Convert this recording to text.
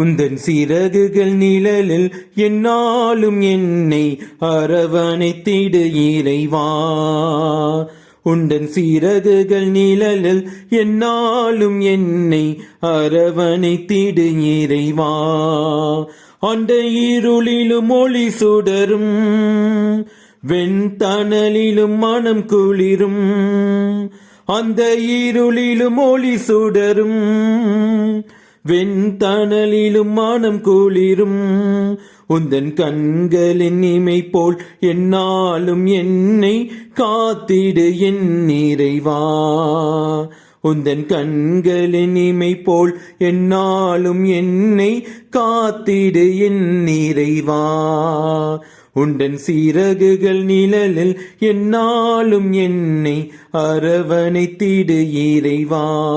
உந்தன் சிறகுகள் நிழலில் என்னாலும் என்னை அரவணைத்திடு இறைவா. உண்டன் சிறகுகள் நிழலில் என்னாலும் என்னை அரவணைத்திடு இறைவா. அந்த இருளிலும் ஒளி சுடரும் வெண்தணலிலும் மனம் குளிரும் அந்த இருளிலும் ஒளி சுடரும். வெண்தணலிலும் மானம் குளிரும். உந்தன் கண்களின் இமை போல் என்னாலும் என்னை காத்திடு என் நிறைவா. உந்தன் கண்களின் இமை போல் என்னாலும் என்னை காத்திடு என் நிறைவா. உண்டன் சீரகுகள் நிழலில் என்னாலும் என்னை அரவணைத்திடு இறைவா.